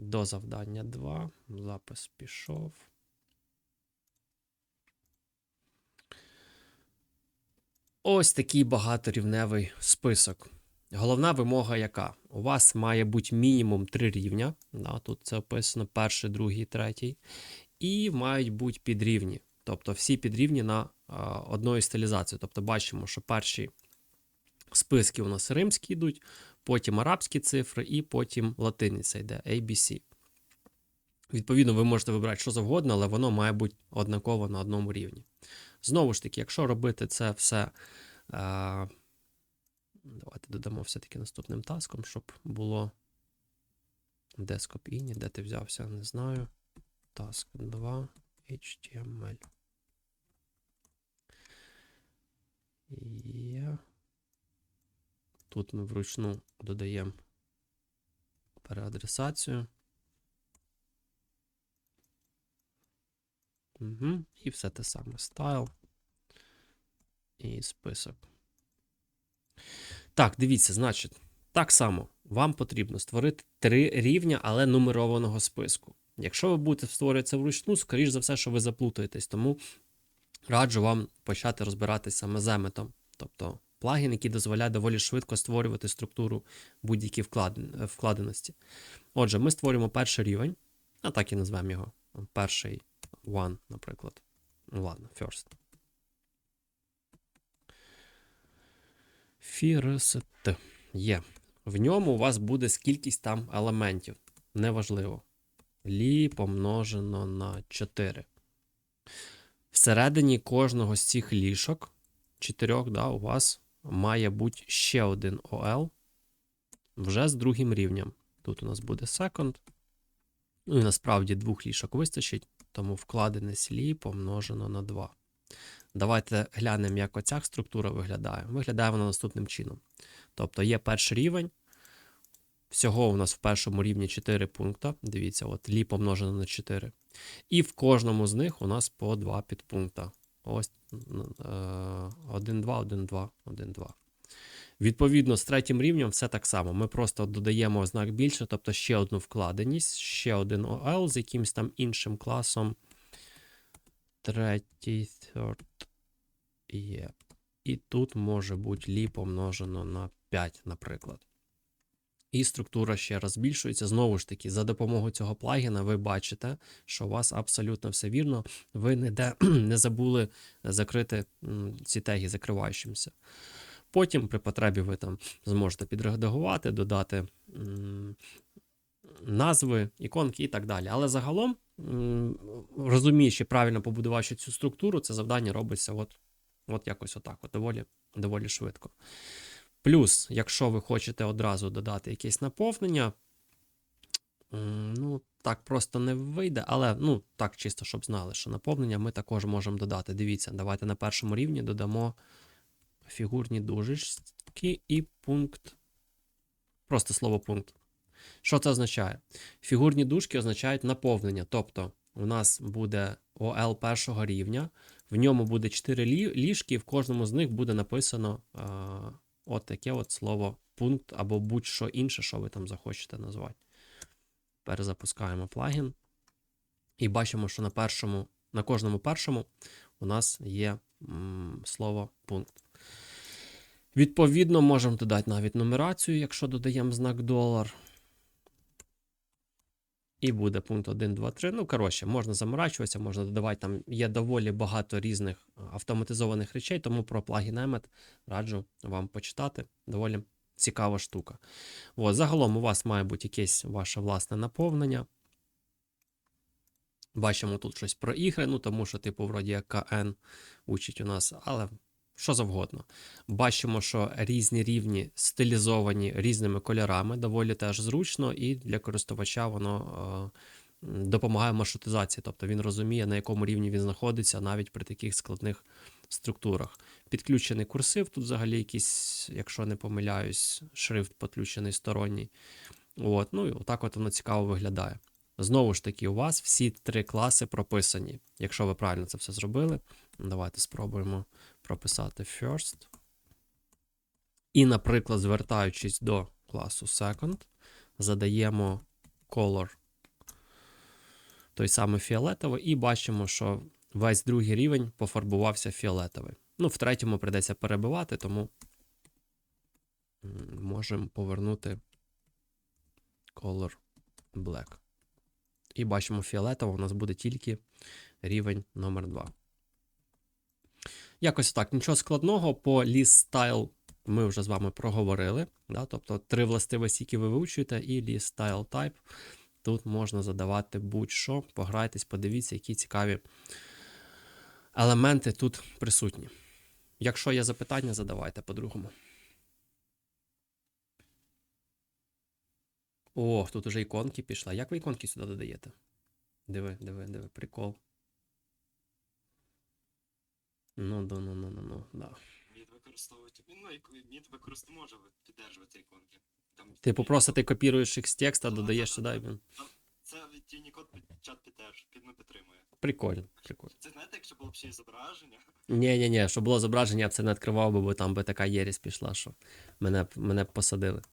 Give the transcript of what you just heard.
До завдання 2. Запис пішов. Ось такий багаторівневий список. Головна вимога яка? У вас має бути мінімум три рівня. Да, тут це описано перший, другий, третій. І мають бути підрівні. Тобто всі підрівні на одної стилізації. Тобто бачимо, що перші списки у нас римські йдуть, потім арабські цифри, і потім латиниця йде ABC. Відповідно, ви можете вибрати що завгодно, але воно має бути однаково на одному рівні. Знову ж таки, якщо робити це все. А, давайте додамо все-таки наступним таском, щоб було. Де скопійні, де ти взявся, не знаю. Task 2 HTML. Є. Тут ми вручну додаємо переадресацію. Угу. І все те саме. Style. І список. Так, дивіться, значить, так само вам потрібно створити три рівня, але нумерованого списку. Якщо ви будете створювати це вручну, скоріш за все, що ви заплутаєтесь, тому раджу вам почати розбиратися саме з тобто плагін, який дозволяє доволі швидко створювати структуру будь-які вклад- вкладеності. Отже, ми створюємо перший рівень, а так і назвемо його. Перший one, наприклад. Ну ладно, first. First. Є. В ньому у вас буде скількись там елементів. Неважливо. Лі помножено на 4. Всередині кожного з цих лішок, чотирьох, да, у вас має бути ще один OL вже з другим рівнем. Тут у нас буде second. Ну і насправді двох лішок вистачить, тому вкладене слі помножено на 2. Давайте глянемо, як оця структура виглядає. Виглядає вона наступним чином. Тобто є перший рівень. Всього у нас в першому рівні 4 пункта. Дивіться, от лі помножено на 4. І в кожному з них у нас по 2 підпункта. Ось 1, 2, 1, 2, 1, 2. Відповідно, з третім рівнем все так само. Ми просто додаємо знак більше, тобто ще одну вкладеність, ще один OL з якимось там іншим класом. Третій, third є. І тут може бути лі помножено на 5, наприклад. І структура ще раз збільшується. Знову ж таки, за допомогою цього плагіна ви бачите, що у вас абсолютно все вірно. Ви ніде не забули закрити ці теги закриваючимся. Потім, при потребі, ви там зможете підредагувати, додати назви, іконки і так далі. Але загалом, розуміючи, правильно побудувавши цю структуру, це завдання робиться от, от якось отак, от, доволі, доволі швидко. Плюс, якщо ви хочете одразу додати якесь наповнення, ну, так просто не вийде, але ну, так чисто, щоб знали, що наповнення ми також можемо додати. Дивіться, давайте на першому рівні додамо фігурні дужечки і пункт. Просто слово пункт. Що це означає? Фігурні дужки означають наповнення. Тобто, у нас буде ОЛ першого рівня, в ньому буде 4 ліжки, і в кожному з них буде написано от таке от слово пункт або будь-що інше, що ви там захочете назвати. Перезапускаємо плагін. І бачимо, що на першому, на кожному першому у нас є м, слово пункт. Відповідно, можемо додати навіть нумерацію, якщо додаємо знак долар. І буде пункт 1, 2, 3. Ну, коротше, можна заморачуватися, можна додавати. Там є доволі багато різних автоматизованих речей, тому про плагін Emmet раджу вам почитати. Доволі цікава штука. От, загалом у вас має бути якесь ваше власне наповнення. Бачимо тут щось про ігри, ну тому що, типу, вроді як КН учить у нас, але що завгодно. Бачимо, що різні рівні стилізовані різними кольорами, доволі теж зручно, і для користувача воно е, допомагає маршрутизації, тобто він розуміє, на якому рівні він знаходиться навіть при таких складних структурах. Підключений курсив, тут взагалі якийсь, якщо не помиляюсь, шрифт підключений сторонній. От, ну і отак от воно цікаво виглядає. Знову ж таки, у вас всі три класи прописані. Якщо ви правильно це все зробили, давайте спробуємо прописати first. І, наприклад, звертаючись до класу second, задаємо color той самий фіолетовий, і бачимо, що весь другий рівень пофарбувався фіолетовий. Ну, в третьому прийдеться перебивати, тому можемо повернути color black. І бачимо, фіолетово у нас буде тільки рівень номер 2. Якось так, нічого складного. По list style ми вже з вами проговорили. Да? Тобто три властивості, які ви вивчуєте, і list style type. Тут можна задавати будь-що. Пограйтесь, подивіться, які цікаві елементи тут присутні. Якщо є запитання, задавайте по-другому. О, тут уже іконки пішла. Як ви іконки сюди додаєте? Диви, диви, диви, прикол. Ну, да, ну, ну, ну, ну, да. Мід використовувати. Ну, і мід використовувати може піддержувати іконки. Там, Типу, просто ти копіруєш їх з текста, Да, додаєш да, сюди і він. Це від Тінікод під чат підтримує, під не підтримує. Прикольно, прикольно. Це знаєте, якщо було б ще й зображення, Ні, ні, ні, щоб було зображення, я б це не відкривав, би, бо там би така єрість пішла, що мене, б- мене б посадили.